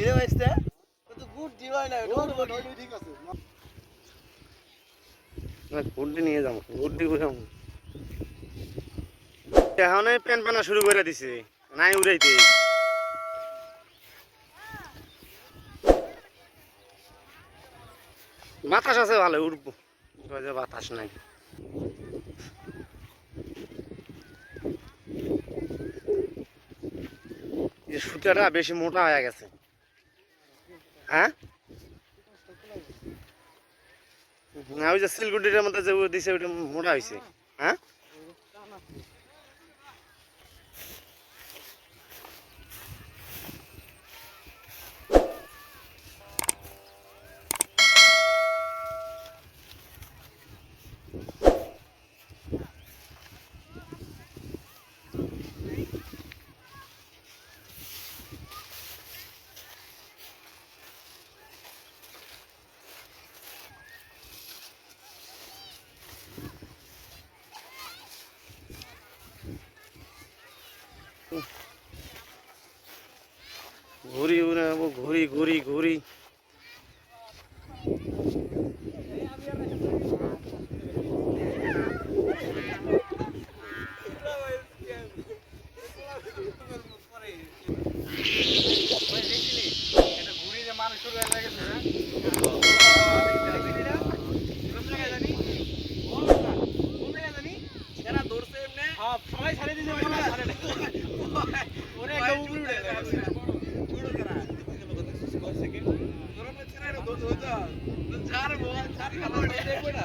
এটা বাইসতে তো গুড দিবাই না ঠিক আছে। গুড্ডি নিয়ে যাব। গুড্ডি করে এখন প্যান পানা শুরু করে দিছে। নাই উড়াইতে। বাতাস আছে ভালো উঠবো কয় যে বাতাস নাই। সুতাটা বেশি মোটা হয়ে গেছে। হ্যাঁ? ওই যে সিলগুটির মধ্যে যে দিছে ওইটা মোটা হয়েছে হ্যাঁ? ঘুরি উড়ে যাব ঘুরি ঘুরি ঘুরি। যার বল যার খেলা দেখবে না।